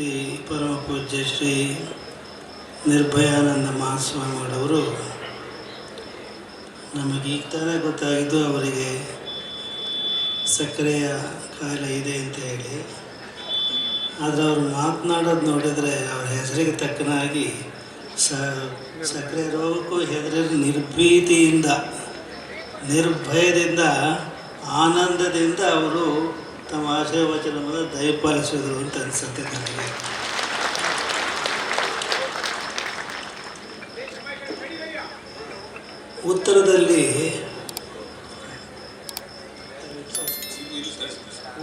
ಶ್ರೀ ಪರಮ ಪೂಜ್ಯ ಶ್ರೀ ನಿರ್ಭಯಾನಂದ ಮಹಾಸ್ವಾಮಿಗಳವರು, ನಮಗೆ ಈಗ ತಾನೇ ಗೊತ್ತಾಗಿದ್ದು ಅವರಿಗೆ ಸಕ್ಕರೆಯ ಕಾಯಿಲೆ ಇದೆ ಅಂತ ಹೇಳಿ. ಆದರೆ ಅವರು ಮಾತನಾಡೋದು ನೋಡಿದರೆ ಅವರ ಹೆಸರಿಗೆ ತಕ್ಕನಾಗಿ ಸ, ಸಕ್ಕರೆ ರೋಗಕ್ಕೂ ಹೆದರಿ ನಿರ್ಭೀತಿಯಿಂದ, ನಿರ್ಭಯದಿಂದ, ಆನಂದದಿಂದ ಅವರು ತಮ್ಮ ಆಶಯ ವಚನವನ್ನು ದಯಪಾಲಿಸಿದರು ಅಂತ ಅನಿಸುತ್ತೆ ನನಗೆ. ಉತ್ತರದಲ್ಲಿ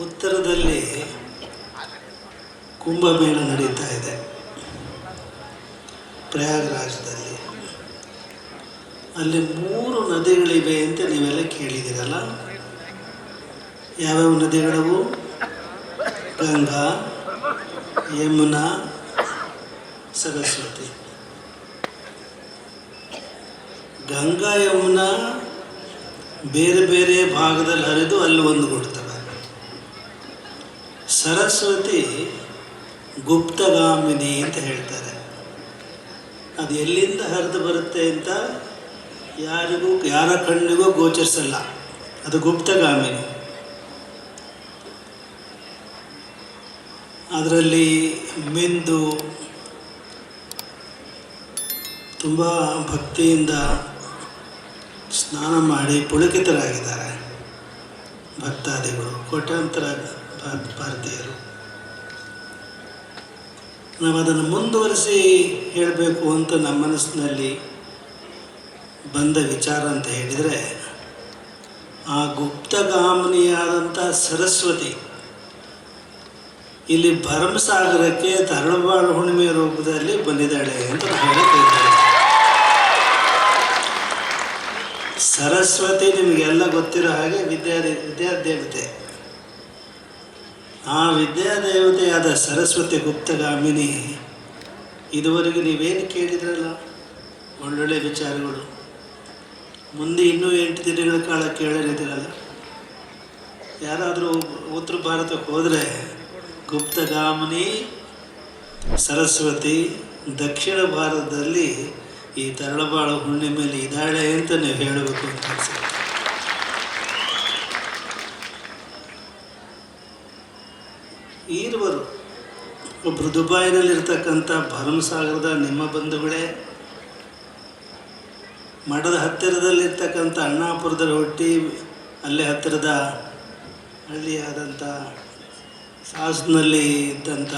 ಉತ್ತರದಲ್ಲಿ ಕುಂಭಮೇಳ ನಡೀತಾ ಯಾವ್ಯಾವ ನದಿಗಳವು? ಗಂಗಾ, ಯಮುನಾ, ಸರಸ್ವತಿ. ಗಂಗಾ, ಯಮುನಾ ಬೇರೆ ಬೇರೆ ಭಾಗದಲ್ಲಿ ಹರಿದು ಅಲ್ಲಿ ಒಂದುಗೂಡ್ತವೆ ಸರಸ್ವತಿ ಗುಪ್ತಗಾಮಿನಿ ಅಂತ ಹೇಳ್ತಾರೆ. ಅದು ಎಲ್ಲಿಂದ ಹರಿದು ಬರುತ್ತೆ ಅಂತ ಯಾರಿಗೂ, ಯಾರ ಕಣ್ಣಿಗೂ ಗೋಚರಿಸಲ್ಲ. ಅದು ಗುಪ್ತಗಾಮಿನಿ. ಅದರಲ್ಲಿ ಮಿಂದು ತುಂಬ ಭಕ್ತಿಯಿಂದ ಸ್ನಾನ ಮಾಡಿ ಪುಳಕಿತರಾಗಿದ್ದಾರೆ ಭಕ್ತಾದಿಗಳು, ಕೋಟ್ಯಾಂತರ ಭಾರತೀಯರು. ನಾವು ಅದನ್ನು ಮುಂದುವರಿಸಿ ಹೇಳಬೇಕು ಅಂತ ನಮ್ಮ ಮನಸ್ಸಿನಲ್ಲಿ ಬಂದ ವಿಚಾರ ಅಂತ ಹೇಳಿದರೆ, ಆ ಗುಪ್ತಗಾಮಿನಿಯಾದಂಥ ಸರಸ್ವತಿ ಇಲ್ಲಿ ಭರಮಸಾಗರಕ್ಕೆ ತರಳಬಾಳು ಹುಣ್ಣಿಮೆ ರೂಪದಲ್ಲಿ ಬಂದಿದ್ದಾಳೆ ಅಂತ ಹೇಳುತ್ತಿದ್ದಾರೆ ಸರಸ್ವತಿ ನಿಮಗೆಲ್ಲ ಗೊತ್ತಿರೋ ಹಾಗೆ ವಿದ್ಯಾ ವಿದ್ಯಾದೇವತೆ. ಆ ವಿದ್ಯಾದೇವತೆಯಾದ ಸರಸ್ವತಿ ಗುಪ್ತಗಾಮಿನಿ, ಇದುವರೆಗೆ ನೀವೇನು ಕೇಳಿದ್ರಲ್ಲ ಒಳ್ಳೊಳ್ಳೆ ವಿಚಾರಗಳು? ಮುಂದೆ ಇನ್ನೂ ಎಂಟು ದಿನಗಳ ಕಾಲ ಕೇಳಲಿದ್ದೀರಲ್ಲ? ಯಾರಾದರೂ ಉತ್ತರ ಭಾರತಕ್ಕೆ ಹೋದರೆ ಗುಪ್ತಗಾಮಿನಿ ಸರಸ್ವತಿ ದಕ್ಷಿಣ ಭಾರತದಲ್ಲಿ ಈ ತರಳಬಾಳು ಹುಣ್ಣಿಮೆಯಲ್ಲಿ ಇದ್ದಾಳೆ ಅಂತ ನೀವು ಹೇಳಬೇಕು ಅಂತ ಈರುವರು ಒಬ್ಬರು ದುಬೈನಲ್ಲಿರ್ತಕ್ಕಂಥ ಭರಮಸಾಗರದ ನಿಮ್ಮ ಬಂಧುಗಳೇ, ಮಠದ ಹತ್ತಿರದಲ್ಲಿರ್ತಕ್ಕಂಥ ಅಣ್ಣಾಪುರದಲ್ಲಿ ಹುಟ್ಟಿ ಅಲ್ಲೇ ಹತ್ತಿರದ ಹಳ್ಳಿಯಾದಂಥ ಸಾಸ್ನಲ್ಲಿ ಇದ್ದಂಥ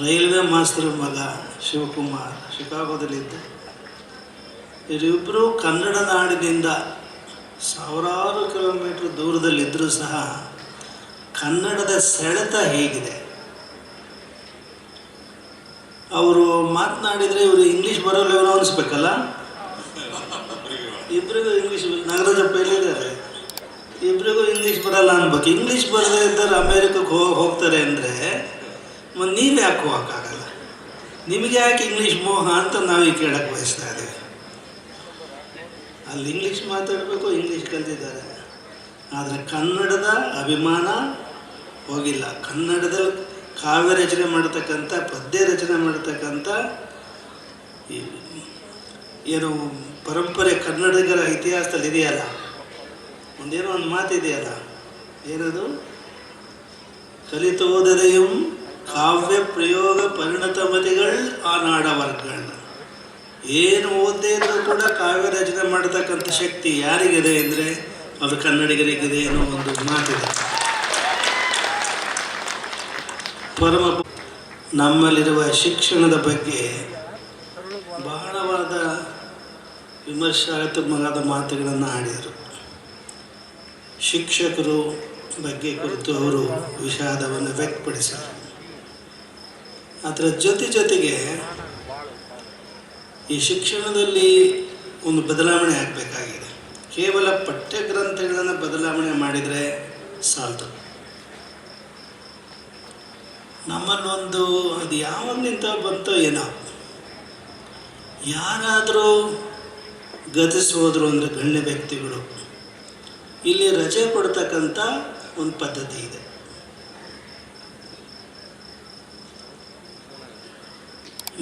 ರೈಲ್ವೆ ಮಾಸ್ತರ ಮಗ ಶಿವಕುಮಾರ್ ಶಿಕಾಗೋದಲ್ಲಿದ್ದ. ಇವರಿಬ್ಬರು ಕನ್ನಡ ನಾಡಿನಿಂದ ಸಾವಿರಾರು ಕಿಲೋಮೀಟ್ರ್ ದೂರದಲ್ಲಿದ್ದರೂ ಸಹ ಕನ್ನಡದ ಸೆಳೆತ ಹೇಗಿದೆ. ಅವರು ಮಾತನಾಡಿದರೆ ಇವರು ಇಂಗ್ಲೀಷ್ ಬರೋಲ್ಲ ಇವರು ಅನಿಸ್ಬೇಕಲ್ಲ ಇಬ್ಬರಿಗೂ ಇಂಗ್ಲೀಷ್ ನಗರದ ಎಲ್ಲಿದ್ದಾರೆ? ಇಬ್ಬರಿಗೂ ಇಂಗ್ಲೀಷ್ ಬರಲ್ಲ ಅನ್ಬೇಕು. ಇಂಗ್ಲೀಷ್ ಬರದೇ ಇದ್ದರೆ ಅಮೇರಿಕಕ್ಕೆ ಹೋಗಿ ಹೋಗ್ತಾರೆ ಅಂದರೆ ಮತ್ತು ನೀವು ಯಾಕೆ ಹೋಗೋಕ್ಕಾಗಲ್ಲ ನಿಮಗೆ ಯಾಕೆ ಇಂಗ್ಲೀಷ್ ಮೋಹ ಅಂತ ನಾವೀಗ ಕೇಳಕ್ಕೆ ಬಯಸ್ತಾ ಇದ್ದೀವಿ. ಅಲ್ಲಿ ಇಂಗ್ಲೀಷ್ ಮಾತಾಡಬೇಕು ಇಂಗ್ಲೀಷ್ ಕಲ್ತಿದ್ದಾರೆ. ಆದರೆ ಕನ್ನಡದ ಅಭಿಮಾನ ಹೋಗಿಲ್ಲ. ಕನ್ನಡದಲ್ಲಿ ಕಾವ್ಯ ರಚನೆ ಮಾಡತಕ್ಕಂಥ, ಪದ್ಯ ರಚನೆ ಮಾಡತಕ್ಕಂಥ ಏನು ಪರಂಪರೆ ಕನ್ನಡಿಗರ ಇತಿಹಾಸದಲ್ಲಿ ಇದೆಯಲ್ಲ? ಒಂದೇನೋ ಒಂದು ಮಾತಿದೆಯಲ್ಲ? ಏನದು? ಕಲಿತೋದದೆಯಂ ಕಾವ್ಯ ಪ್ರಯೋಗ ಪರಿಣತಮತಿಗಳು ಆ ನಾಡವರ್ಗಗಳು ಏನು ಓದೇ ಇದ್ರೂ ಕೂಡ ಕಾವ್ಯ ರಚನೆ ಮಾಡತಕ್ಕಂಥ ಶಕ್ತಿ ಯಾರಿಗಿದೆ ಅಂದರೆ ಅದು ಕನ್ನಡಿಗರಿಗಿದೆ ಅನ್ನೋ ಒಂದು ಮಾತಿದೆ. ಪರಮ ನಮ್ಮಲ್ಲಿರುವ ಶಿಕ್ಷಣದ ಬಗ್ಗೆ ಬಹಳವಾದ ವಿಮರ್ಶಾತ್ಮಕವಾದ ಮಾತುಗಳನ್ನು ಆಡಿದರು. ಶಿಕ್ಷಕರು ಬಗ್ಗೆ ಕುರಿತು ಅವರು ವಿಷಾದವನ್ನು ವ್ಯಕ್ತಪಡಿಸಿದರು. ಅದರ ಜೊತೆ ಜೊತೆಗೆ ಈ ಶಿಕ್ಷಣದಲ್ಲಿ ಒಂದು ಬದಲಾವಣೆ ಆಗಬೇಕಾಗಿದೆ. ಕೇವಲ ಪಠ್ಯಗ್ರಂಥಗಳನ್ನು ಬದಲಾವಣೆ ಮಾಡಿದರೆ ಸಾಲದು ನಮ್ಮಲ್ಲೊಂದು ಅದು ಯಾವಾಗಲಿಂದ ಬಂತೋ ಏನೋ. ಯಾರಾದರೂ ಗತಿಸೋದ್ರು ಅಂದರೆ ಗಣ್ಯ ವ್ಯಕ್ತಿಗಳು. ಇಲ್ಲಿ ರಜೆ ಕೊಡ್ತಕ್ಕಂಥ ಒಂದು ಪದ್ಧತಿ ಇದೆ.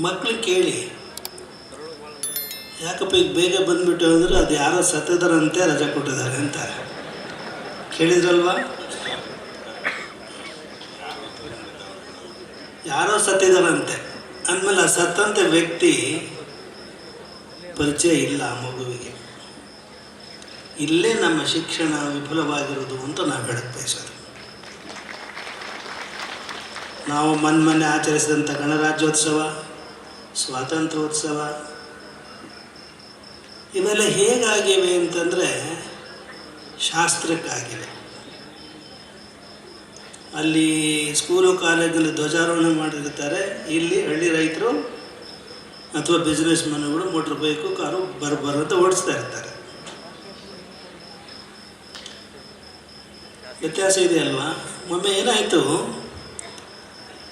ಮಕ್ಳು ಕೇಳಿ, ಯಾಕಪ್ಪ ಈಗ ಬೇಗ ಬಂದ್ಬಿಟ್ಟು ಅಂದರೆ ಅದು ಯಾರೋ ಸತ್ತದರಂತೆ ರಜೆ ಕೊಟ್ಟಿದ್ದಾರೆ ಅಂತ. ಕೇಳಿದ್ರಲ್ವಾ? ಯಾರೋ ಸತ್ತಿದಾರಂತೆ. ಅಂದಮೇಲೆ ಆ ಸತ್ತಂತೆ ವ್ಯಕ್ತಿ ಪರಿಚಯ ಇಲ್ಲ ಆ ಮಗುವಿಗೆ. ಇಲ್ಲೇ ನಮ್ಮ ಶಿಕ್ಷಣ ವಿಫಲವಾಗಿರೋದು ಅಂತ ನಾವು ಹೇಳಕ್ಕೆ ಬಯಸೋದು ನಾವು ಮನ್ಮನ್ನೆ ಮೊನ್ನೆ ಆಚರಿಸಿದಂಥ ಗಣರಾಜ್ಯೋತ್ಸವ, ಸ್ವಾತಂತ್ರ್ಯೋತ್ಸವ, ಇವೆಲ್ಲ ಹೇಗಾಗಿವೆ ಅಂತಂದರೆ ಶಾಸ್ತ್ರಕ್ಕಾಗಿವೆ. ಅಲ್ಲಿ ಸ್ಕೂಲು ಕಾಲೇಜಲ್ಲಿ ಧ್ವಜಾರೋಹಣ ಮಾಡಿರ್ತಾರೆ. ಇಲ್ಲಿ ಹಳ್ಳಿ ರೈತರು ಅಥವಾ ಬಿಸ್ನೆಸ್ ಮನ್ಗಳು ಮೋಟ್ರ್ ಬೈಕು ಕಾರು ಬರ್ಬರ್ ಬರ್ ಅಂತ ಓಡಿಸ್ತಾ ಇರ್ತಾರೆ. ವ್ಯತ್ಯಾಸ ಇದೆ ಅಲ್ವಾ? ಒಮ್ಮೆ ಏನಾಯಿತು?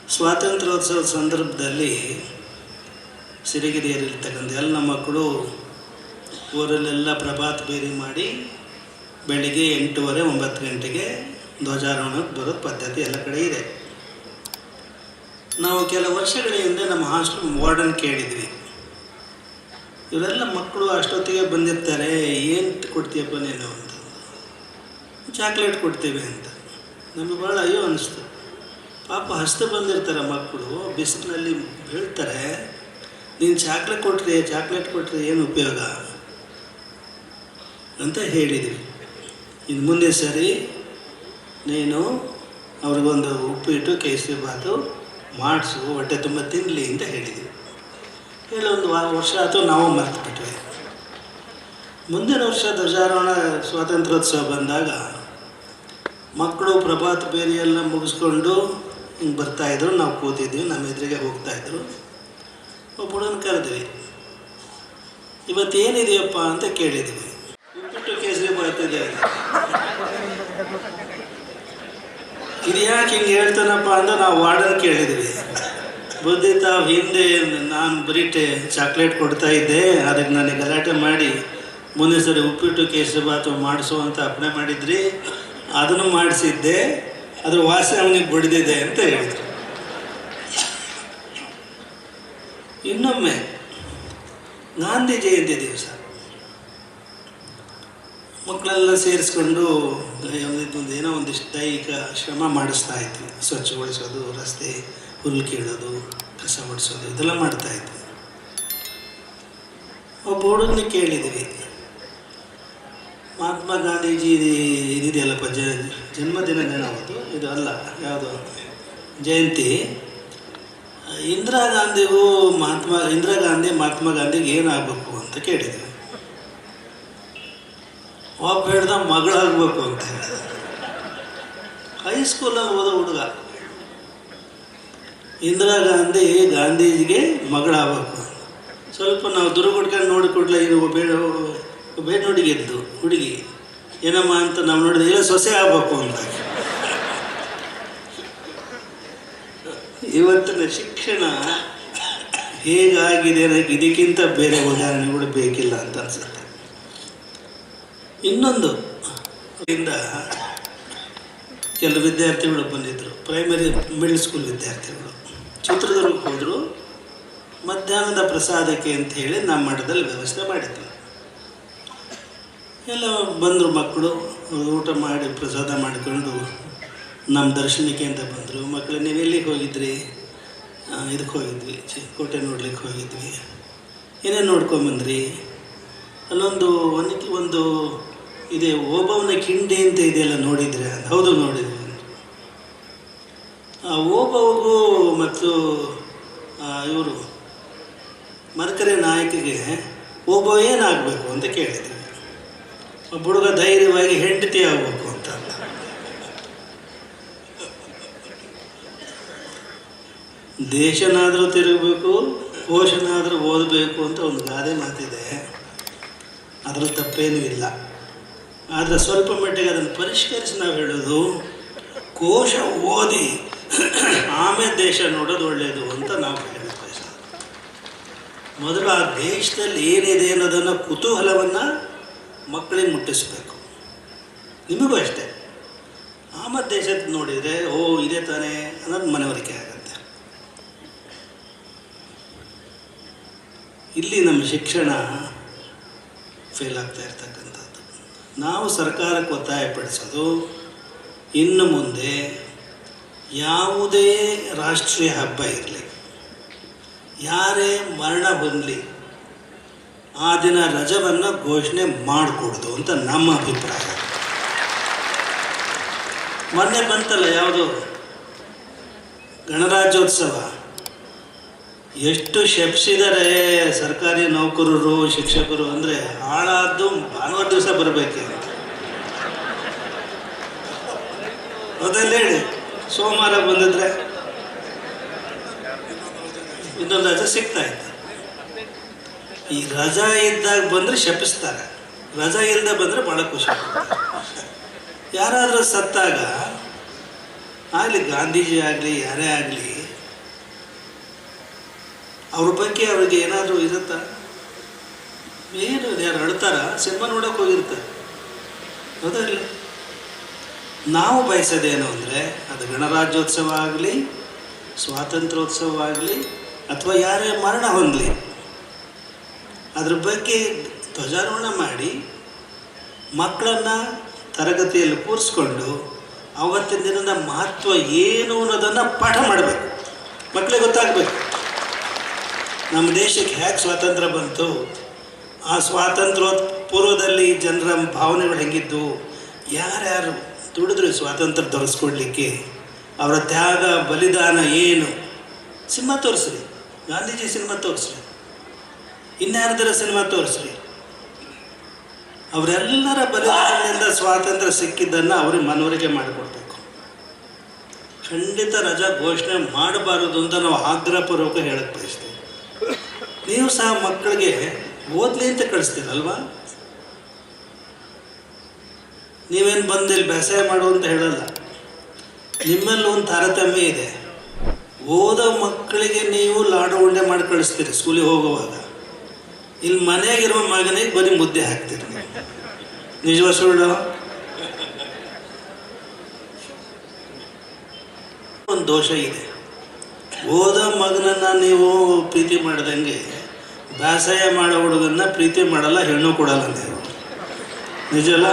ಸ್ವಾತಂತ್ರ್ಯೋತ್ಸವದ ಸಂದರ್ಭದಲ್ಲಿ ಸಿರಿಗಿರಿಯಲ್ಲಿರ್ತಕ್ಕಂಥ ಎಲ್ಲ ಮಕ್ಕಳು ಊರಲ್ಲೆಲ್ಲ ಪ್ರಭಾತ ಬೇರಿ ಮಾಡಿ ಬೆಳಿಗ್ಗೆ ಎಂಟೂವರೆ ಒಂಬತ್ತು ಗಂಟೆಗೆ ಧ್ವಜಾರೋಹಣಕ್ಕೆ ಬರೋದು ಪದ್ಧತಿ ಎಲ್ಲ ಕಡೆ ಇದೆ. ನಾವು ಕೆಲವು ವರ್ಷಗಳ ಹಿಂದೆ ನಮ್ಮ ಹಾಸ್ಟೆಲ್ ವಾರ್ಡನ್ ಕೇಳಿದ್ವಿ. ಇವರೆಲ್ಲ ಮಕ್ಕಳು ಅಷ್ಟೊತ್ತಿಗೆ ಬಂದಿರ್ತಾರೆ, ಏನು ಕೊಡ್ತೀಯಪ್ಪ ನೀನು? ಚಾಕ್ಲೇಟ್ ಕೊಡ್ತೇವೆ ಅಂತ. ನಮಗೆ ಭಾಳ ಅಯ್ಯೋ ಅನಿಸ್ತು. ಪಾಪ ಹಸ್ತು ಬಂದಿರ್ತಾರೆ ಮಕ್ಕಳು ಬಿಸಿಲಿನಲ್ಲಿ ಬೀಳ್ತಾರೆ, ನೀನು ಚಾಕ್ಲೇಟ್ ಕೊಟ್ಟರೆ ಚಾಕ್ಲೇಟ್ ಕೊಟ್ಟರೆ ಏನು ಉಪಯೋಗ? ಅಂತ ಹೇಳಿದ್ವಿ. ಇನ್ನು ಮುಂದೆ ಸರಿ, ನೀನು ಅವ್ರಿಗೊಂದು ಉಪ್ಪಿಟ್ಟು, ಕೇಸರಿ ಬಾತು ಮಾಡಿಸು, ಹೊಟ್ಟೆ ತುಂಬ ತಿನ್ನಲಿ ಅಂತ ಹೇಳಿದ್ವಿ. ಹೇಳಿ ಒಂದು ವಾ, ವರ್ಷ ಆಯಿತು, ನಾವು ಮರ್ತು ಬಿಟ್ವಿ ಮುಂದಿನ ವರ್ಷ ಧ್ವಜಾರೋಹಣ ಸ್ವಾತಂತ್ರ್ಯೋತ್ಸವ ಬಂದಾಗ ಮಕ್ಕಳು ಪ್ರಭಾತ್ ಬೇರಿಯೆಲ್ಲ ಮುಗಿಸ್ಕೊಂಡು ಹಿಂಗೆ ಬರ್ತಾಯಿದ್ರು ನಾವು ಕೂತಿದ್ವಿ, ನಮ್ಮ ಎದುರಿಗೆ ಹೋಗ್ತಾಯಿದ್ರು ಒಬ್ಬ ಹುಡುಗನ ಕರೆದ್ವಿ, ಇವತ್ತೇನಿದೆಯಪ್ಪ ಅಂತ ಕೇಳಿದ್ವಿ. ಉಪ್ಪಿಟ್ಟು ಕೇಸರಿ ಬರ್ತಿದೆ ಇದು ಯಾಕೆ ಹಿಂಗೆ ಹೇಳ್ತಾನಪ್ಪ ಅಂತ ನಾವು ವಾರ್ಡನ್ ಕೇಳಿದ್ವಿ. ಬುದ್ಧಿ ತಾವು ಹಿಂದೆ ನಾನು ಬರೀ ಟೇ ಚಾಕ್ಲೇಟ್ ಕೊಡ್ತಾ ಇದ್ದೆ, ಅದಕ್ಕೆ ನನಗೆ ಗಲಾಟೆ ಮಾಡಿ ಮುಂದೆ ಸರಿ ಉಪ್ಪಿಟ್ಟು ಕೇಸರಿ ಬಾತು ಮಾಡಿಸು ಅಂತ ಮಾಡಿದ್ರಿ. ಅದನ್ನು ಮಾಡಿಸಿದ್ದೆ, ಅದ್ರ ವಾಸನೆ ಅವನಿಗೆ ಬಡಿದಿದೆ ಅಂತ ಹೇಳಿದ್ರು. ಇನ್ನೊಮ್ಮೆ, ಗಾಂಧಿ ಜಯಂತಿ ದಿವಸ, ಮಕ್ಕಳೆಲ್ಲ ಸೇರಿಸ್ಕೊಂಡು ಒಂದು ಏನೋ ಒಂದಿಷ್ಟು ದೈಹಿಕ ಶ್ರಮ ಮಾಡಿಸ್ತಾ ಇದ್ವಿ ಸ್ವಚ್ಛಗೊಳಿಸೋದು, ರಸ್ತೆ ಹುಲ್ಲು ಕೀಳೋದು, ಕಸ ಹೊಡಿಸೋದು ಇದೆಲ್ಲ ಮಾಡ್ತಾ ಇದ್ವಿ ಒಬ್ಬ ಹುಡುಗನ ಕೇಳಿದ್ವಿ. ಮಹಾತ್ಮ ಗಾಂಧೀಜಿ ಇದಿದೆಯಲ್ಲಪ್ಪ ಜ ಜನ್ಮದಿನ ಅವತ್ತು ಇದು ಅಲ್ಲ, ಯಾವುದು? ಜಯಂತಿ. ಇಂದಿರಾ ಗಾಂಧಿಗೂ ಮಹಾತ್ಮ, ಇಂದಿರಾ ಗಾಂಧಿ, ಮಹಾತ್ಮ ಗಾಂಧಿಗೆ ಏನಾಗಬೇಕು ಅಂತ ಕೇಳಿದ್ರು. ಒಬ್ಬ ಹೇಳ್ದ ಮಗಳಾಗಬೇಕು ಅಂತ. ಹೇಳಿದ ಹೈಸ್ಕೂಲಲ್ಲಿ ಓದೋ ಹುಡುಗ. ಇಂದಿರಾ ಗಾಂಧಿ ಗಾಂಧೀಜಿಗೆ ಮಗಳಾಗಬೇಕು ಸ್ವಲ್ಪ ನಾವು ದುರ್ಗುಡ್ಕೊಂಡು ನೋಡಿ ಕೊಡ್ಲ ಇದು ಬೇಡ ಬೇಡ ಹುಡುಗಿದ್ದು ಹುಡುಗಿ ಏನಮ್ಮ ಅಂತ ನಾವು ನೋಡಿದ್ರೆ, ಇಲ್ಲ, ಸೊಸೆ ಆಗ್ಬೇಕು ಅಂತ. ಇವತ್ತಿನ ಶಿಕ್ಷಣ ಹೇಗಾಗಿದೆ ಇದಕ್ಕಿಂತ ಬೇರೆ ಉದಾಹರಣೆಗಳು ಬೇಕಿಲ್ಲ ಅಂತ ಅನ್ಸುತ್ತೆ. ಇನ್ನೊಂದು ಇಂದ ಕೆಲವು ವಿದ್ಯಾರ್ಥಿಗಳು ಬಂದಿದ್ದರು ಪ್ರೈಮರಿ ಮಿಡ್ಲ್ ಸ್ಕೂಲ್ ವಿದ್ಯಾರ್ಥಿಗಳು. ಚಿತ್ರದುರ್ಗಕ್ಕೆ ಹೋದರು. ಮಧ್ಯಾಹ್ನದ ಪ್ರಸಾದಕ್ಕೆ ಅಂತ ಹೇಳಿ ನಮ್ಮ ಮಠದಲ್ಲಿ ವ್ಯವಸ್ಥೆ ಮಾಡಿದ್ವಿ ಎಲ್ಲ ಬಂದರು ಮಕ್ಕಳು, ಊಟ ಮಾಡಿ, ಪ್ರಸಾದ ಮಾಡಿಕೊಂಡು ನಮ್ಮ ದರ್ಶನಕ್ಕೆ ಅಂತ ಬಂದರು. ಮಕ್ಕಳು, ನೀವು ಎಲ್ಲಿಗೆ ಹೋಗಿದ್ರಿ? ಇದಕ್ಕೆ ಹೋಗಿದ್ವಿ ಚಿ ಕೋಟೆ ನೋಡ್ಲಿಕ್ಕೆ ಹೋಗಿದ್ವಿ. ಏನೇನು ನೋಡ್ಕೊಂಬಂದ್ರಿ ಅಲ್ಲೊಂದು ಒಂದಕ್ಕೆ ಒಂದು ಇದೆ, ಓಬವನ ಕಿಂಡಿ ಅಂತ ಇದೆಯಲ್ಲ ನೋಡಿದ್ರೆ? ಹೌದು, ನೋಡಿದ್ವಿ. ಆ ಓಬವಗೂ ಮತ್ತು ಇವರು ಮರ್ಕರೆ ನಾಯಕಿಗೆ ಓಬೋ ಏನಾಗಬೇಕು ಅಂತ ಒಬ್ಬ ಹುಡುಗ ಧೈರ್ಯವಾಗಿ ಹೆಂಡತಿ ಆಗಬೇಕು ಅಂತ. ದೇಶನಾದರೂ ತಿರುಗಬೇಕು ಕೋಶನಾದರೂ ಓದಬೇಕು ಅಂತ ಒಂದು ಗಾದೆ ಮಾತಿದೆ. ಅದರ ತಪ್ಪೇನೂ ಇಲ್ಲ. ಆದರೆ ಸ್ವಲ್ಪ ಮಟ್ಟಿಗೆ ಅದನ್ನು ಪರಿಷ್ಕರಿಸಿ ನಾವು ಹೇಳೋದು, ಕೋಶ ಓದಿ ಆಮೇಲೆ ದೇಶ ನೋಡೋದು ಒಳ್ಳೆಯದು ಅಂತ ನಾವು ಬಯಸೋದು ಮೊದಲು ಆ ದೇಶದಲ್ಲಿ ಏನಿದೆ ಅನ್ನೋದನ್ನು ಕುತೂಹಲವನ್ನು ಮಕ್ಕಳಿಗೆ ಮುಟ್ಟಿಸಬೇಕು? ನಿಮಗೂ ಅಷ್ಟೇ. ಆಮೇಲೆ ದೇಶದ ನೋಡಿದರೆ, ಓ, ಇದೇ ತಾನೇ ಅನ್ನೋದು ಮನವರಿಕೆ ಆಗುತ್ತೆ. ಇಲ್ಲಿ ನಮ್ಮ ಶಿಕ್ಷಣ ಫೇಲ್ ಆಗ್ತಾ ಇರ್ತಕ್ಕಂಥದ್ದು. ನಾವು ಸರ್ಕಾರಕ್ಕೆ ಒತ್ತಾಯಪಡಿಸೋದು ಇನ್ನು ಮುಂದೆ ಯಾವುದೇ ರಾಷ್ಟ್ರೀಯ ಹಬ್ಬ ಇರಲಿ, ಯಾರೇ ಮರಣ ಹೊಂದಲಿ ಆ ದಿನ ರಜವನ್ನು ಘೋಷಣೆ ಮಾಡಿಕೊಡ್ದು ಅಂತ ನಮ್ಮ ಅಭಿಪ್ರಾಯ. ಮೊನ್ನೆ ಬಂತಲ್ಲ ಯಾವುದು? ಗಣರಾಜ್ಯೋತ್ಸವ. ಎಷ್ಟು ಶೆಪ್ಸಿದ್ದಾರೆ ಸರ್ಕಾರಿ ನೌಕರರು, ಶಿಕ್ಷಕರು ಅಂದರೆ ಹಾಳಾದ್ದು ಭಾನುವಾರ ದಿವಸ ಬರಬೇಕೆ ಅದಲ್ಲ ಹೇಳಿ? ಸೋಮವಾರ ಬಂದಿದ್ರೆ ಇನ್ನೊಂದು ರಜೆ ಸಿಗ್ತಾ ಇತ್ತು. ಈ ರಜಾ ಇದ್ದಾಗ ಬಂದರೆ ಶಪಿಸ್ತಾರೆ. ರಜಾ ಇಲ್ಲದೆ ಬಂದರೆ ಭಾಳ ಖುಷಿ ಯಾರಾದರೂ ಸತ್ತಾಗ ಆಗಲಿ ಗಾಂಧೀಜಿ ಆಗಲಿ, ಯಾರೇ ಆಗಲಿ, ಅವ್ರ ಬಗ್ಗೆ ಅವ್ರಿಗೆ ಏನಾದರೂ ಇರುತ್ತಾ? ಏನು ಯಾರು ಅಳ್ತಾರ? ಸಿನಿಮಾ ನೋಡೋಕೆ ಹೋಗಿರ್ತಾರೆ. ಹೌದಾ ನಾವು ಬಯಸೋದೇನು ಅಂದರೆ ಅದು ಗಣರಾಜ್ಯೋತ್ಸವ ಆಗಲಿ, ಸ್ವಾತಂತ್ರ್ಯೋತ್ಸವ ಆಗಲಿ, ಅಥವಾ ಯಾರೇ ಮರಣ ಹೊಂದಲಿ ಅದ್ರ ಬಗ್ಗೆ ಧ್ವಜಾರೋಹಣ ಮಾಡಿ ಮಕ್ಕಳನ್ನು ತರಗತಿಯಲ್ಲಿ ಕೂರಿಸ್ಕೊಂಡು ಅವತ್ತಿನ ದಿನದ ಮಹತ್ವ ಏನು ಅನ್ನೋದನ್ನು ಪಾಠ ಮಾಡಬೇಕು. ಮಕ್ಕಳಿಗೆ ಗೊತ್ತಾಗಬೇಕು. ನಮ್ಮ ದೇಶಕ್ಕೆ ಹೇಗೆ ಸ್ವಾತಂತ್ರ್ಯ ಬಂತು. ಆ ಸ್ವಾತಂತ್ರ್ಯ ಪೂರ್ವದಲ್ಲಿ ಜನರ ಭಾವನೆಗಳು ಹೆಂಗಿದ್ದು ಯಾರ್ಯಾರು ದುಡಿದ್ರು ಸ್ವಾತಂತ್ರ್ಯ ತೋರಿಸ್ಕೊಡ್ಲಿಕ್ಕೆ? ಅವರ ತ್ಯಾಗ, ಬಲಿದಾನ ಏನು? ಸಿನಿಮಾ ತೋರಿಸ್ರಿ. ಗಾಂಧೀಜಿ ಸಿನಿಮಾ ತೋರಿಸ್ರಿ. ಇನ್ಯಾರ್ದರ ಸಿನಿಮಾ ತೋರಿಸ್ರಿ ಅವರೆಲ್ಲರ ಬಲಿದಾನದಿಂದ ಸ್ವಾತಂತ್ರ್ಯ ಸಿಕ್ಕಿದ್ದನ್ನು ಅವ್ರಿಗೆ ಮನವರಿಕೆ ಮಾಡಿಕೊಡ್ಬೇಕು. ಖಂಡಿತ ರಜಾ ಘೋಷಣೆ ಮಾಡಬಾರದು ಅಂತ ನಾವು ಆಗ್ರಹಪೂರ್ವಕ ಹೇಳಕ್ಕೆ ಬಯಸ್ತೀವಿ. ನೀವು ಸಹ ಮಕ್ಕಳಿಗೆ ಓದ್ಲಿ ಅಂತ ಕಳಿಸ್ತೀರಲ್ವಾ? ನೀವೇನು ಬಂದು ಇಲ್ಲಿ ಬೇಸಾಯ ಮಾಡು ಅಂತ ಹೇಳಲ್ಲ. ನಿಮ್ಮಲ್ಲಿ ಒಂದು ತಾರತಮ್ಯ ಇದೆ. ಓದೋ ಮಕ್ಕಳಿಗೆ ನೀವು ಲಾಡು ಉಂಡೆ ಮಾಡಿ ಕಳಿಸ್ತೀರಿ, ಸ್ಕೂಲಿಗೆ ಹೋಗುವಾಗ. ಇಲ್ಲಿ ಮನೆಯಾಗಿರುವ ಮಗನಿಗೆ ಬರೀ ಮುದ್ದೆ ಹಾಕ್ತೀರಿ. ನಿಜವ ಸುಳ್ಳು? ಒಂದು ದೋಷ ಇದೆ. ಓದೋ ಮಗನನ್ನ ನೀವು ಪ್ರೀತಿ ಮಾಡ್ದಂಗೆ ದಾಸಾಯ ಮಾಡೋ ಹುಡುಗನ್ನ ಪ್ರೀತಿ ಮಾಡಲ್ಲ, ಹೆಣ್ಣು ಕೊಡಲ್ಲ ನೀವು ನಿಜಲ್ಲ?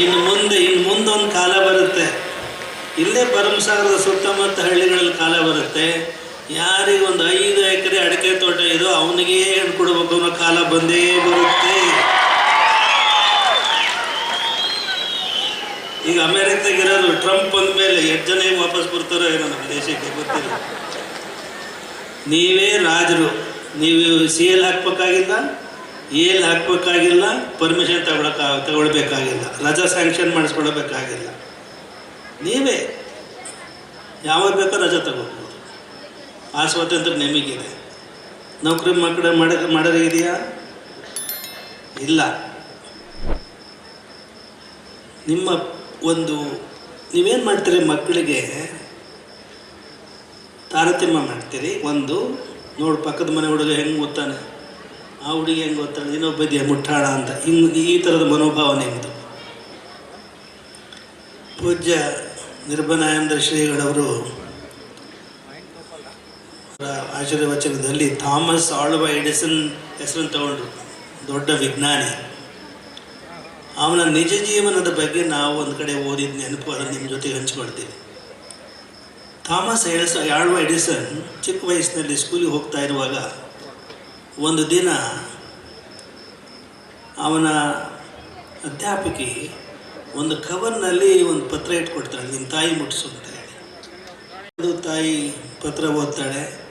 ಇನ್ನು ಮುಂದೆ, ಇನ್ನು ಮುಂದೊಂದು ಕಾಲ ಬರುತ್ತೆ. ಇಲ್ಲೇ ಭರಮಸಾಗರದ ಸುತ್ತಮುತ್ತ ಹಳ್ಳಿಗಳಲ್ಲಿ ಕಾಲ ಬರುತ್ತೆ. ಯಾರಿಗೆ ಒಂದು ಐದು ಎಕರೆ ಅಡಿಕೆ ತೋಟ ಇದೋ ಅವನಿಗೆ ಹೆಣ್ಣು ಕೊಡಬೇಕು ಅನ್ನೋ ಕಾಲ ಬಂದೇ ಬರುತ್ತೆ. ಈಗ ಅಮೇರಿಕದಾಗಿರೋರು ಟ್ರಂಪ್ ಬಂದ ಮೇಲೆ ಎಷ್ಟು ಜನ ಹೇಗೆ ವಾಪಸ್ ಬರ್ತಾರೋ ಏನೋ ನಮ್ಮ ದೇಶಕ್ಕೆ ಗೊತ್ತಿಲ್ಲ. ನೀವೇ ರಾಜರು. ನೀವು ಸಿ ಎಲ್ ಹಾಕ್ಬೇಕಾಗಿಲ್ಲ ಎಲ್ ಹಾಕ್ಬೇಕಾಗಿಲ್ಲ, ಪರ್ಮಿಷನ್ ತಗೊಳಕ, ತಗೊಳ್ಬೇಕಾಗಿಲ್ಲ, ರಜಾ ಸ್ಯಾಂಕ್ಷನ್ ಮಾಡಿಸ್ಕೊಳ್ಬೇಕಾಗಿಲ್ಲ. ನೀವೇ. ಯಾವಾಗ ಬೇಕೋ ರಜಾ ತಗೋಬೋದು ಆ ಸ್ವಾತಂತ್ರ್ಯ ನಿಮಗಿದೆ ನೌಕರಿ ಮಕ್ಕಳ ಮಾಡ, ಮಾಡೋದೇ ಇದೆಯಾ? ಇಲ್ಲ. ನಿಮ್ಮ ಒಂದು, ನೀವೇನು ಮಾಡ್ತೀರಿ ಮಕ್ಕಳಿಗೆ? ತಾರತಮ್ಯ ಮಾಡ್ತೀರಿ. ಒಂದು, ನೋಡು ಪಕ್ಕದ ಮನೆ ಹುಡುಗ ಹೆಂಗೆ ಓದ್ತಾನೆ? ಆ ಹುಡುಗಿ ಹೆಂಗೆ ಓದ್ತಾನೆ ಇನ್ನೊಬ್ಬ ಇದೆಯಾ? ಮುಟ್ಟಾಳ ಅಂತ. ಹಿಂಗೆ ಈ ಥರದ ಮನೋಭಾವನೆ ನಿಮ್ಮದು ಪೂಜ್ಯ ನಿರ್ಭನಾನಂದ ಶ್ರೀಗಳವರು ಆಶೀರ್ವಚನದಲ್ಲಿ ಥಾಮಸ್ ಆಳ್ವ ಎಡಿಸನ್ ಹೆಸರನ್ನು ತಗೊಂಡ್ರು. ದೊಡ್ಡ ವಿಜ್ಞಾನಿ. ಅವನ ನಿಜ ಜೀವನದ ಬಗ್ಗೆ ನಾವು ಒಂದು ಕಡೆ ಓದಿದ ನೆನಪು ಅದನ್ನು ನಿಮ್ಮ ಜೊತೆಗೆ ಹಂಚ್ಕೊಳ್ತೀವಿ ಥಾಮಸ್ ಎಡಿಸ, ಆಳ್ವ ಎಡಿಸನ್ ಚಿಕ್ಕ ವಯಸ್ಸಿನಲ್ಲಿ ಸ್ಕೂಲಿಗೆ ಹೋಗ್ತಾ ಇರುವಾಗ ಒಂದು ದಿನ ಅವನ ಅಧ್ಯಾಪಕಿ ಒಂದು ಕವರ್ನಲ್ಲಿ ಒಂದು ಪತ್ರ ಇಟ್ಕೊಡ್ತಾಳೆ ನಿಮ್ಮ ತಾಯಿ ಮುಟ್ಟಿಸು ಅಂತ ಹೇಳಿ. ಅದು ತಾಯಿ ಪತ್ರ ಓದ್ತಾಳೆ.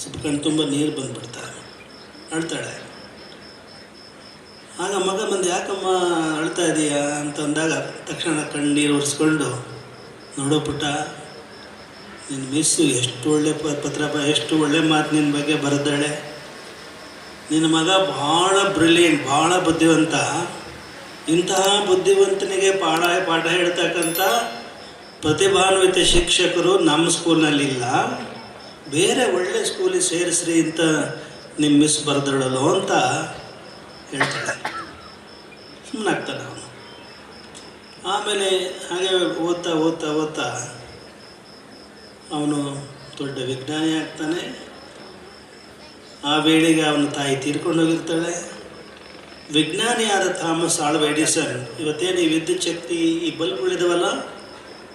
ಸ್ವಲ್ಪ ಕಣ್ಣು ತುಂಬ ನೀರು ಬಂದ್ಬಿಡ್ತಾಳೆ ಅಳ್ತಾಳೆ. ಆಗ ಮಗ ಬಂದು, ಯಾಕಮ್ಮ ಅಳ್ತಾ ಇದೀಯಾ? ಅಂತಂದಾಗ ತಕ್ಷಣ ಕಣ್ಣೀರು ಒರೆಸ್ಕೊಂಡು, ನೋಡೋ ಪುಟ್ಟ ನಿನ್ನ ಮಿಸ್ಸು ಎಷ್ಟು ಒಳ್ಳೆ ಪತ್ರ, ಎಷ್ಟು ಒಳ್ಳೆ ಮಾತು ನಿನ್ನ ಬಗ್ಗೆ ಬರೆದಾಳೆ. ನಿನ್ನ ಮಗ ಭಾಳ ಬ್ರಿಲಿಯಂಟ್, ಭಾಳ ಬುದ್ಧಿವಂತ. ಇಂತಹ ಬುದ್ಧಿವಂತನಿಗೆ ಪಾಠ ಪಾಠ ಹೇಳ್ತಕ್ಕಂಥ ಪ್ರತಿಭಾನ್ವಿತ ಶಿಕ್ಷಕರು ನಮ್ಮ ಸ್ಕೂಲ್ನಲ್ಲಿಲ್ಲ ಬೇರೆ ಒಳ್ಳೆ ಸ್ಕೂಲಿಗೆ ಸೇರಿಸ್ರಿ ಅಂತ ನಿಮ್ಮ ಮಿಸ್ ಬರೆದಿಡಲು ಅಂತ ಹೇಳ್ತಾಳೆ. ಸುಮ್ಮನಾಗ್ತಾನೆ ಅವನು. ಆಮೇಲೆ ಹಾಗೆ ಓದ್ತಾ ಓದ್ತಾ ಓದ್ತಾ ಅವನು ದೊಡ್ಡ ವಿಜ್ಞಾನಿ ಆಗ್ತಾನೆ. ಆ ವೇಳೆಗೆ ಅವನ ತಾಯಿ ತೀರ್ಕೊಂಡು ಹೋಗಿರ್ತಾಳೆ. ವಿಜ್ಞಾನಿಯಾದ ಥಾಮಸ್ ಆಳ್ವ ಎಡಿಸನ್ ಇವತ್ತೇನು ಈ ವಿದ್ಯುತ್ ಶಕ್ತಿ ಈ ಬಲ್ಬ್ಗಳಿದಾವಲ್ಲ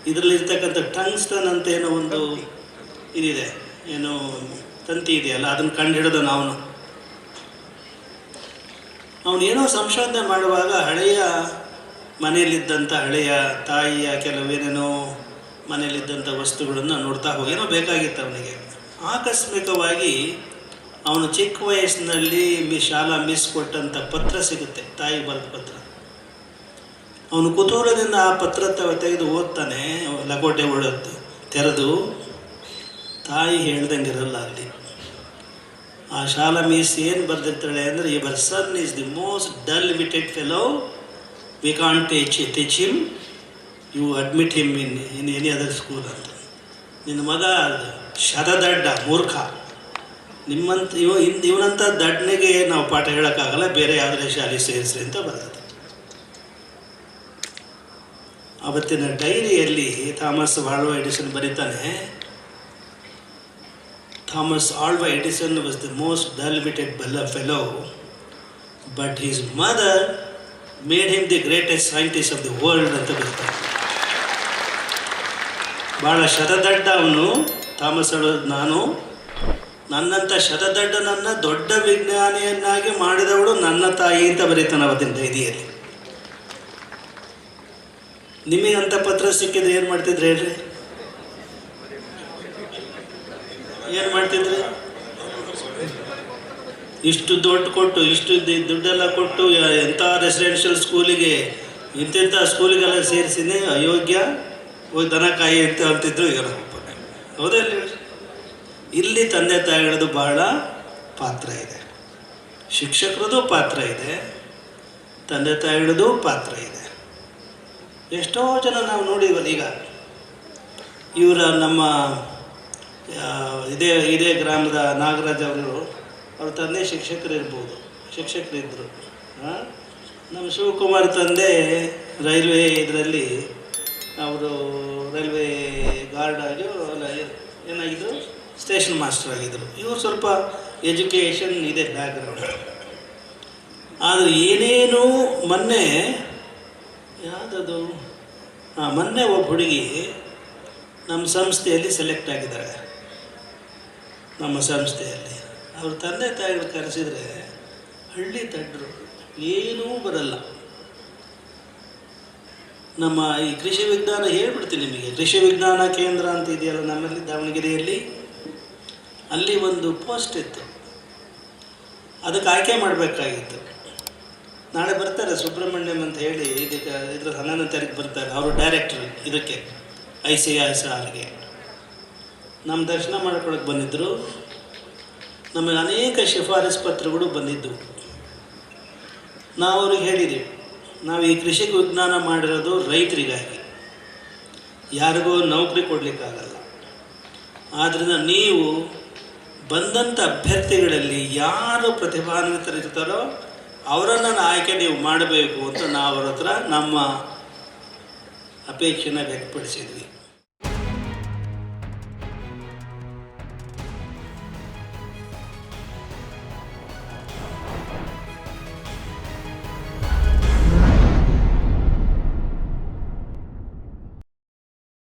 ಇದರಲ್ಲಿರ್ತಕ್ಕಂಥ ಟಂಗ್ಸ್ಟನ್ ಅಂತ ಏನೋ ಒಂದು ಇದಿದೆ. ಏನೋ ತಂತಿ ಇದೆಯಲ್ಲ, ಅದನ್ನು ಕಂಡು ಹಿಡಿದು ಅವನು ಅವನೇನೋ ಸಂಶೋಧನೆ ಮಾಡುವಾಗ ಹಳೆಯ ಮನೆಯಲ್ಲಿದ್ದಂಥ ಹಳೆಯ ತಾಯಿಯ ಕೆಲವೇನೇನೋ ಮನೆಯಲ್ಲಿದ್ದಂಥ ವಸ್ತುಗಳನ್ನು ನೋಡ್ತಾ ಹೋಗೇನೋ ಬೇಕಾಗಿತ್ತು ಅವನಿಗೆ. ಆಕಸ್ಮಿಕವಾಗಿ ಅವನು ಚಿಕ್ಕ ವಯಸ್ಸಿನಲ್ಲಿ ಮಿ, ಶಾಲಾ ಮಿಸ್ ಕೊಟ್ಟಂಥ ಪತ್ರ ಸಿಗುತ್ತೆ, ತಾಯಿ ಬರೆದ ಪತ್ರ. ಅವನು ಕುತೂಹಲದಿಂದ ಆ ಪತ್ರ ತೆಗೆದು ಓದ್ತಾನೆ, ಲಗೋಟೆ ಓಡುತ್ತೆ ತೆರೆದು ತಾಯಿ ಹೇಳ್ದಂಗೆ ಇರಲ್ಲ ಅಲ್ಲಿ. ಆ ಶಾಲಾ ಮೀಸ್ ಏನು ಬರೆದಿರ್ತಾಳೆ ಅಂದರೆ your son is the most dull limited fellow we can't teach teach him you admit him in in any other school ಅಂತ. ನಿನ್ನ ಮಗ ಶತದಡ್ಡ, ಮೂರ್ಖ. ನಿಮ್ಮಂತ ಇವ ಇನ್ ಇವನಂಥ ದಡ್ಡನಿಗೆ ನಾವು ಪಾಠ ಹೇಳೋಕ್ಕಾಗಲ್ಲ, ಬೇರೆ ಯಾವುದೇ ಶಾಲೆ ಸೇರಿಸ್ರಿ ಅಂತ ಬರ್ತದೆ. ಅವತ್ತಿನ ಡೈರಿಯಲ್ಲಿ ಥಾಮಸ್ ವಾಳ್ವ ಎಡಿಷನ್ ಬರೀತಾನೆ Alva Edison was the most dull witted ಬೆಲ್ಲ fellow but mother mother made the greatest scientist of the world ಅಂತ ಬರ್ತಾರೆ ಭಾಳ ಶತದಡ್ಡ ಅವನು ಥಾಮಸ್ ಹೇಳೋದು ನಾನು. ನನ್ನಂಥ ಶತದಡ್ಡನನ್ನು ದೊಡ್ಡ ವಿಜ್ಞಾನಿಯನ್ನಾಗಿ ಮಾಡಿದವಳು ನನ್ನ ತಾಯಿ ಅಂತ ಬರೀತಾನೆ ಅವತ್ತಿನ ಡೈರಿಯಲ್ಲಿ. ನಿಮಗೆ ಅಂಥ ಪತ್ರ ಸಿಕ್ಕಿದ್ರೆ ಏನು ಮಾಡ್ತಿದ್ರೆ ಹೇಳ್ರಿ? ಏನು ಮಾಡ್ತಿದ್ರಿ? ಇಷ್ಟು ದುಡ್ಡು ಕೊಟ್ಟು, ಇಷ್ಟು ದುಡ್ಡೆಲ್ಲ ಕೊಟ್ಟು ಎಂತ ರೆಸಿಡೆನ್ಷಿಯಲ್ ಸ್ಕೂಲಿಗೆ ಇಂತಿಂಥ ಸ್ಕೂಲಿಗೆಲ್ಲ ಸೇರಿಸಿದೆ ಅಯೋಗ್ಯ ಹೋಗಿ ದನ ಕಾಯಿ ಅಂತ ಅಂತಿದ್ರು ಈಗ ಹೌದಾ ಇಲ್ಲ ತಂದೆ ತಾಯಿಗಳದು ಬಹಳ ಪಾತ್ರ ಇದೆ. ಶಿಕ್ಷಕರದು ಪಾತ್ರ ಇದೆ. ತಂದೆ ತಾಯಿಗಳದು ಪಾತ್ರ ಇದೆ. ಎಷ್ಟೋ ಜನ ನಾವು ನೋಡಿವಲ್ಲ ಈಗ. ಇವರ ನಮ್ಮ ಇದೇ ಇದೇ ಗ್ರಾಮದ ನಾಗರಾಜ್ ಅವರು, ಅವ್ರ ತಂದೆ ಶಿಕ್ಷಕರು ಇರ್ಬೋದು. ಶಿಕ್ಷಕರಿದ್ದರು ನಮ್ಮ ಶಿವಕುಮಾರ್ ತಂದೆ ರೈಲ್ವೆ ಇದರಲ್ಲಿ, ಅವರು ರೈಲ್ವೆ ಗಾರ್ಡ್ ಆಗಿ ಏನಾಗಿದ್ದರು ಸ್ಟೇಷನ್ ಮಾಸ್ಟರ್ ಆಗಿದ್ದರು ಇವರು ಸ್ವಲ್ಪ ಎಜುಕೇಷನ್ ಇದೆ ಬ್ಯಾಕ್ಗ್ರೌಂಡ್. ಆದರೆ ಏನೇನು ಮೊನ್ನೆ, ಯಾವುದದು? ಹಾಂ ಮೊನ್ನೆ ಒಬ್ಬ ಹುಡುಗಿ ನಮ್ಮ ಸಂಸ್ಥೆಯಲ್ಲಿ ಸೆಲೆಕ್ಟ್ ಆಗಿದ್ದಾಳೆ ನಮ್ಮ ಸಂಸ್ಥೆಯಲ್ಲಿ. ಅವ್ರ ತಂದೆ ತಾಯಿಗಳು ಕರೆಸಿದರೆ ಹಳ್ಳಿ ತಡ್ರು, ಏನೂ ಬರಲ್ಲ. ನಮ್ಮ ಈ ಕೃಷಿ ವಿಜ್ಞಾನ ಹೇಳ್ಬಿಡ್ತೀನಿ ನಿಮಗೆ. ಕೃಷಿ ವಿಜ್ಞಾನ ಕೇಂದ್ರ ಅಂತ ಇದೆಯಲ್ಲ ನಮ್ಮಲ್ಲಿ, ದಾವಣಗೆರೆಯಲ್ಲಿ? ಅಲ್ಲಿ ಒಂದು ಪೋಸ್ಟ್ ಇತ್ತು. ಅದಕ್ಕೆ ಆಯ್ಕೆ ಮಾಡಬೇಕಾಗಿತ್ತು. ನಾಳೆ ಬರ್ತಾರೆ ಸುಬ್ರಹ್ಮಣ್ಯಂ ಅಂತ ಹೇಳಿ, ಇದಕ್ಕೆ ಇದ್ರ ಹನ್ನೊಂದನೇ ತಾರೀಕು ಬರ್ತಾರೆ. ಅವರು ಡೈರೆಕ್ಟ್ರು ಇದಕ್ಕೆ, ಐ ಸಿ ಐ ಆರ್ಗೆ ನಮ್ಮ ದರ್ಶನ ಮಾಡ್ಕೊಳಕ್ಕೆ ಬಂದಿದ್ದರು ನಮಗೆ ಅನೇಕ ಶಿಫಾರಸು ಪತ್ರಗಳು ಬಂದಿದ್ದವು ನಾವು ಅವ್ರಿಗೆ ಹೇಳಿದ್ದೀವಿ ನಾವು ಈ ಕೃಷಿ ವಿಜ್ಞಾನ ಮಾಡಿರೋದು ರೈತರಿಗಾಗಿ. ಯಾರಿಗೂ ನೌಕರಿ ಕೊಡಲಿಕ್ಕಾಗಲ್ಲ. ಆದ್ದರಿಂದ ನೀವು ಬಂದಂಥ ಅಭ್ಯರ್ಥಿಗಳಲ್ಲಿ ಯಾರು ಪ್ರತಿಭಾನ್ವಿತರಿರ್ತಾರೋ ಅವರನ್ನು ಆಯ್ಕೆ ನೀವು ಮಾಡಬೇಕು ಅಂತ ನಾವು ಅವ್ರ ಹತ್ರ ನಮ್ಮ ಅಪೇಕ್ಷೆನ ವ್ಯಕ್ತಪಡಿಸಿದ್ವಿ.